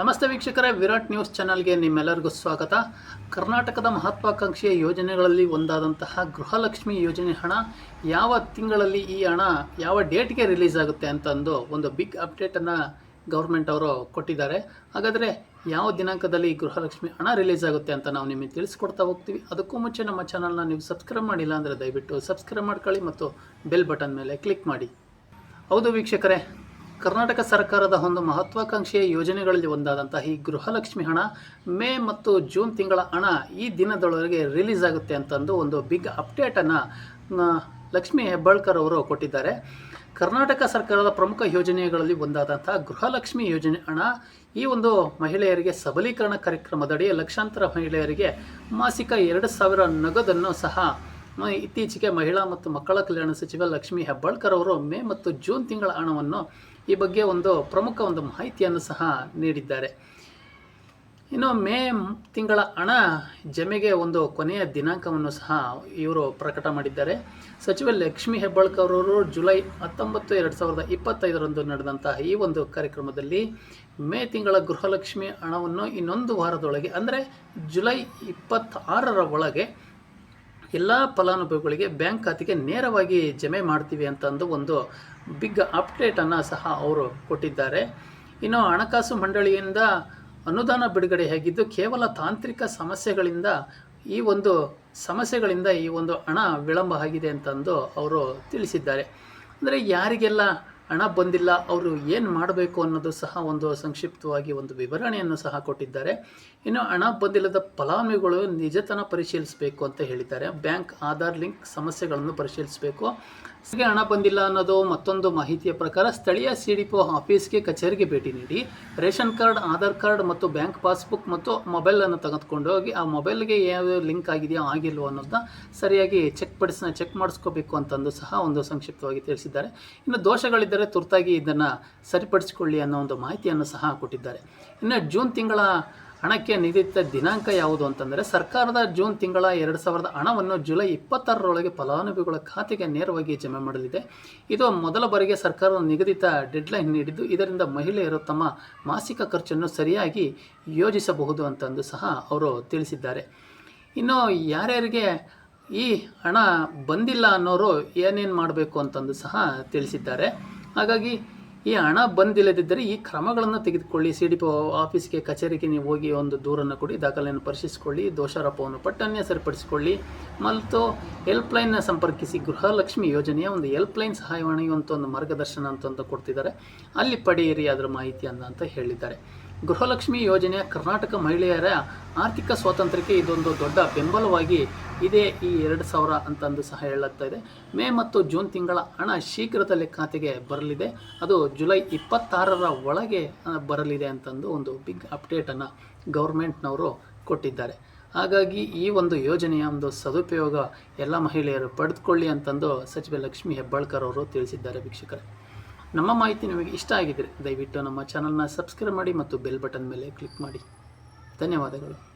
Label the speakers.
Speaker 1: ನಮಸ್ತೆ ವೀಕ್ಷಕರೇ, ವಿರಾಟ್ ನ್ಯೂಸ್ ಚಾನಲ್ಗೆ ನಿಮ್ಮೆಲ್ಲರಿಗೂ ಸ್ವಾಗತ. ಕರ್ನಾಟಕದ ಮಹತ್ವಾಕಾಂಕ್ಷೆಯ ಯೋಜನೆಗಳಲ್ಲಿ ಒಂದಾದಂತಹ ಗೃಹಲಕ್ಷ್ಮಿ ಯೋಜನೆ ಹಣ ಯಾವ ತಿಂಗಳಲ್ಲಿ ಈ ಹಣ ಯಾವ ಡೇಟ್ಗೆ ರಿಲೀಸ್ ಆಗುತ್ತೆ ಅಂತಂದು ಒಂದು ಬಿಗ್ ಅಪ್ಡೇಟನ್ನು ಗೌರ್ಮೆಂಟ್ ಅವರು ಕೊಟ್ಟಿದ್ದಾರೆ. ಹಾಗಾದರೆ ಯಾವ ದಿನಾಂಕದಲ್ಲಿ ಗೃಹಲಕ್ಷ್ಮಿ ಹಣ ರಿಲೀಸ್ ಆಗುತ್ತೆ ಅಂತ ನಾವು ನಿಮಗೆ ತಿಳಿಸ್ಕೊಡ್ತಾ ಹೋಗ್ತೀವಿ. ಅದಕ್ಕೂ ಮುಂಚೆ ನಮ್ಮ ಚಾನಲ್ನ ನೀವು ಸಬ್ಸ್ಕ್ರೈಬ್ ಮಾಡಿಲ್ಲ ಅಂದರೆ ದಯವಿಟ್ಟು ಸಬ್ಸ್ಕ್ರೈಬ್ ಮಾಡ್ಕೊಳ್ಳಿ ಮತ್ತು ಬೆಲ್ ಬಟನ್ ಮೇಲೆ ಕ್ಲಿಕ್ ಮಾಡಿ. ಹೌದು ವೀಕ್ಷಕರೇ ಕರ್ನಾಟಕ ಸರ್ಕಾರದ ಒಂದು ಮಹತ್ವಾಕಾಂಕ್ಷೆಯ ಯೋಜನೆಗಳಲ್ಲಿ ಒಂದಾದಂತಹ ಈ ಗೃಹಲಕ್ಷ್ಮಿ ಹಣ ಮೇ ಮತ್ತು ಜೂನ್ ತಿಂಗಳ ಹಣ ಈ ದಿನದೊಳಗೆ ರಿಲೀಸ್ ಆಗುತ್ತೆ ಅಂತಂದು ಒಂದು ಬಿಗ್ ಅಪ್ಡೇಟನ್ನು ಲಕ್ಷ್ಮಿ ಹೆಬ್ಬಾಳ್ಕರ್ ಅವರು ಕೊಟ್ಟಿದ್ದಾರೆ. ಕರ್ನಾಟಕ ಸರ್ಕಾರದ ಪ್ರಮುಖ ಯೋಜನೆಗಳಲ್ಲಿ ಒಂದಾದಂತಹ ಗೃಹಲಕ್ಷ್ಮಿ ಯೋಜನೆ ಹಣ ಈ ಒಂದು ಮಹಿಳೆಯರಿಗೆ ಸಬಲೀಕರಣ ಕಾರ್ಯಕ್ರಮದಡಿ ಲಕ್ಷಾಂತರ ಮಹಿಳೆಯರಿಗೆ ಮಾಸಿಕ ಎರಡು ಸಾವಿರ ನಗದನ್ನು ಸಹ ಇತ್ತೀಚೆಗೆ ಮಹಿಳಾ ಮತ್ತು ಮಕ್ಕಳ ಕಲ್ಯಾಣ ಸಚಿವ ಲಕ್ಷ್ಮೀ ಹೆಬ್ಬಾಳ್ಕರ್ ಅವರು ಮೇ ಮತ್ತು ಜೂನ್ ತಿಂಗಳ ಹಣವನ್ನು ಈ ಬಗ್ಗೆ ಒಂದು ಪ್ರಮುಖ ಒಂದು ಮಾಹಿತಿಯನ್ನು ಸಹ ನೀಡಿದ್ದಾರೆ. ಇನ್ನು ಮೇ ತಿಂಗಳ ಹಣ ಜಮೆಗೆ ಒಂದು ಕೊನೆಯ ದಿನಾಂಕವನ್ನು ಸಹ ಇವರು ಪ್ರಕಟ ಮಾಡಿದ್ದಾರೆ. ಸಚಿವ ಲಕ್ಷ್ಮೀ ಹೆಬ್ಬಾಳ್ಕರ್ ಅವರು ಜುಲೈ ಹತ್ತೊಂಬತ್ತು ಎರಡು ಸಾವಿರದ ಇಪ್ಪತ್ತೈದರಂದು ನಡೆದಂತಹ ಈ ಒಂದು ಕಾರ್ಯಕ್ರಮದಲ್ಲಿ ಮೇ ತಿಂಗಳ ಗೃಹಲಕ್ಷ್ಮಿ ಹಣವನ್ನು ಇನ್ನೊಂದು ವಾರದೊಳಗೆ, ಅಂದರೆ ಜುಲೈ ಇಪ್ಪತ್ತಾರರ ಒಳಗೆ ಎಲ್ಲ ಫಲಾನುಭವಿಗಳಿಗೆ ಬ್ಯಾಂಕ್ ಖಾತೆಗೆ ನೇರವಾಗಿ ಜಮೆ ಮಾಡ್ತೀವಿ ಅಂತಂದು ಒಂದು ಬಿಗ್ ಅಪ್ಡೇಟನ್ನು ಸಹ ಅವರು ಕೊಟ್ಟಿದ್ದಾರೆ. ಇನ್ನು ಹಣಕಾಸು ಮಂಡಳಿಯಿಂದ ಅನುದಾನ ಬಿಡುಗಡೆಯಾಗಿದ್ದು ಕೇವಲ ತಾಂತ್ರಿಕ ಸಮಸ್ಯೆಗಳಿಂದ ಈ ಒಂದು ಸಮಸ್ಯೆಗಳಿಂದ ಈ ಒಂದು ಹಣ ವಿಳಂಬ ಆಗಿದೆ ಅಂತಂದು ಅವರು ತಿಳಿಸಿದ್ದಾರೆ. ಅಂದರೆ ಯಾರಿಗೆಲ್ಲ ಹಣ ಬಂದಿಲ್ಲ, ಅವರು ಏನು ಮಾಡಬೇಕು ಅನ್ನೋದು ಸಹ ಒಂದು ಸಂಕ್ಷಿಪ್ತವಾಗಿ ಒಂದು ವಿವರಣೆಯನ್ನು ಸಹ ಕೊಟ್ಟಿದ್ದಾರೆ. ಇನ್ನು ಹಣ ಬಂದಿಲ್ಲದ ಫಲಾನುಭವಿಗಳು ನಿಜತನ ಪರಿಶೀಲಿಸಬೇಕು ಅಂತ ಹೇಳಿದ್ದಾರೆ. ಬ್ಯಾಂಕ್ ಆಧಾರ್ ಲಿಂಕ್ ಸಮಸ್ಯೆಗಳನ್ನು ಪರಿಶೀಲಿಸಬೇಕು. ಹಾಗೆ ಹಣ ಬಂದಿಲ್ಲ ಅನ್ನೋದು ಮತ್ತೊಂದು ಮಾಹಿತಿಯ ಪ್ರಕಾರ ಸ್ಥಳೀಯ ಸಿ ಡಿ ಪಿ ಆಫೀಸ್ಗೆ ಕಚೇರಿಗೆ ಭೇಟಿ ನೀಡಿ, ರೇಷನ್ ಕಾರ್ಡ್, ಆಧಾರ್ ಕಾರ್ಡ್ ಮತ್ತು ಬ್ಯಾಂಕ್ ಪಾಸ್ಬುಕ್ ಮತ್ತು ಮೊಬೈಲನ್ನು ತೆಗೆದುಕೊಂಡು ಹೋಗಿ, ಆ ಮೊಬೈಲ್ಗೆ ಯಾವ ಲಿಂಕ್ ಆಗಿದೆಯೋ ಆಗಿಲ್ವೋ ಅನ್ನೋದನ್ನ ಸರಿಯಾಗಿ ಚೆಕ್ ಪಡಿಸ್ನ ಚೆಕ್ ಮಾಡಿಸ್ಕೋಬೇಕು ಅಂತಂದು ಸಹ ಒಂದು ಸಂಕ್ಷಿಪ್ತವಾಗಿ ತಿಳಿಸಿದ್ದಾರೆ. ಇನ್ನು ದೋಷಗಳಿದ್ದರೆ ತುರ್ತಾಗಿ ಇದನ್ನು ಸರಿಪಡಿಸಿಕೊಳ್ಳಿ ಅನ್ನೋ ಒಂದು ಮಾಹಿತಿಯನ್ನು ಸಹ ಕೊಟ್ಟಿದ್ದಾರೆ. ಇನ್ನು ಜೂನ್ ತಿಂಗಳ ಹಣಕ್ಕೆ ನಿಗದಿತ ದಿನಾಂಕ ಯಾವುದು ಅಂತಂದರೆ, ಸರ್ಕಾರದ ಜೂನ್ ತಿಂಗಳ ಎರಡು ಸಾವಿರದ ಹಣವನ್ನು ಜುಲೈ ಇಪ್ಪತ್ತಾರರೊಳಗೆ ಫಲಾನುಭವಿಗಳ ಖಾತೆಗೆ ನೇರವಾಗಿ ಜಮೆ ಮಾಡಲಿದೆ. ಇದು ಮೊದಲ ಬಾರಿಗೆ ಸರ್ಕಾರ ನಿಗದಿತ ಡೆಡ್ಲೈನ್ ನೀಡಿದ್ದು, ಇದರಿಂದ ಮಹಿಳೆಯರು ತಮ್ಮ ಮಾಸಿಕ ಖರ್ಚನ್ನು ಸರಿಯಾಗಿ ಯೋಜಿಸಬಹುದು ಅಂತಂದು ಸಹ ಅವರು ತಿಳಿಸಿದ್ದಾರೆ. ಇನ್ನು ಯಾರ್ಯಾರಿಗೆ ಈ ಹಣ ಬಂದಿಲ್ಲ ಅನ್ನೋರು ಏನೇನು ಮಾಡಬೇಕು ಅಂತಂದು ಸಹ ತಿಳಿಸಿದ್ದಾರೆ. ಹಾಗಾಗಿ ಈ ಹಣ ಬಂದಿಲ್ಲದಿದ್ದರೆ ಈ ಕ್ರಮಗಳನ್ನು ತೆಗೆದುಕೊಳ್ಳಿ. ಸಿ ಡಿ ಪಿ ಆಫೀಸ್ಗೆ, ಕಚೇರಿಗೆ ನೀವು ಹೋಗಿ ಒಂದು ದೂರನ್ನು ಕೊಡಿ, ದಾಖಲೆಯನ್ನು ಪರಿಶೀಲಿಸಿಕೊಳ್ಳಿ, ದೋಷಾರೋಪವನ್ನು ಪಟ್ಟನ್ನೇ ಸರಿಪಡಿಸಿಕೊಳ್ಳಿ. ಮತ್ತು ಹೆಲ್ಪ್ಲೈನ್ನ ಸಂಪರ್ಕಿಸಿ, ಗೃಹಲಕ್ಷ್ಮಿ ಯೋಜನೆಯ ಒಂದು ಹೆಲ್ಪ್ಲೈನ್ ಸಹಾಯವಾಣಿ ಅಂತ ಒಂದು ಮಾರ್ಗದರ್ಶನ ಅಂತ ಕೊಡ್ತಿದ್ದಾರೆ. ಅಲ್ಲಿ ಪಡೆಯಿರಿ, ಅದರ ಮಾಹಿತಿಯನ್ನು ಅಂತ ಹೇಳಿದ್ದಾರೆ. ಗೃಹಲಕ್ಷ್ಮಿ ಯೋಜನೆ ಕರ್ನಾಟಕ ಮಹಿಳೆಯರ ಆರ್ಥಿಕ ಸ್ವಾತಂತ್ರ್ಯಕ್ಕೆ ಇದೊಂದು ದೊಡ್ಡ ಬೆಂಬಲವಾಗಿ ಇದೆ ಈ ಎರಡು ಸಾವಿರ ಅಂತಂದು ಸಹ ಹೇಳುತ್ತಾ ಇದೆ. ಮೇ ಮತ್ತು ಜೂನ್ ತಿಂಗಳ ಹಣ ಶೀಘ್ರದಲ್ಲೇ ಖಾತೆಗೆ ಬರಲಿದೆ. ಅದು ಜುಲೈ ಇಪ್ಪತ್ತಾರರ ಒಳಗೆ ಬರಲಿದೆ ಅಂತಂದು ಒಂದು ಬಿಗ್ ಅಪ್ಡೇಟನ್ನು ಗೌರ್ಮೆಂಟ್ನವರು ಕೊಟ್ಟಿದ್ದಾರೆ. ಹಾಗಾಗಿ ಈ ಒಂದು ಯೋಜನೆಯ ಒಂದು ಸದುಪಯೋಗ ಎಲ್ಲ ಮಹಿಳೆಯರು ಪಡೆದುಕೊಳ್ಳಿ ಅಂತಂದು ಸಚಿವೆ ಲಕ್ಷ್ಮಿ ಹೆಬ್ಬಾಳ್ಕರ್ ಅವರು ತಿಳಿಸಿದ್ದಾರೆ. ವೀಕ್ಷಕರೇ ನಮ್ಮ ಮಾಹಿತಿ ನಿಮಗೆ ಇಷ್ಟ ಆಗಿದ್ದರೆ ದಯವಿಟ್ಟು ನಮ್ಮ ಚಾನಲ್ನ ಸಬ್ಸ್ಕ್ರೈಬ್ ಮಾಡಿ ಮತ್ತು ಬೆಲ್ ಬಟನ್ ಮೇಲೆ ಕ್ಲಿಕ್ ಮಾಡಿ. ಧನ್ಯವಾದಗಳು.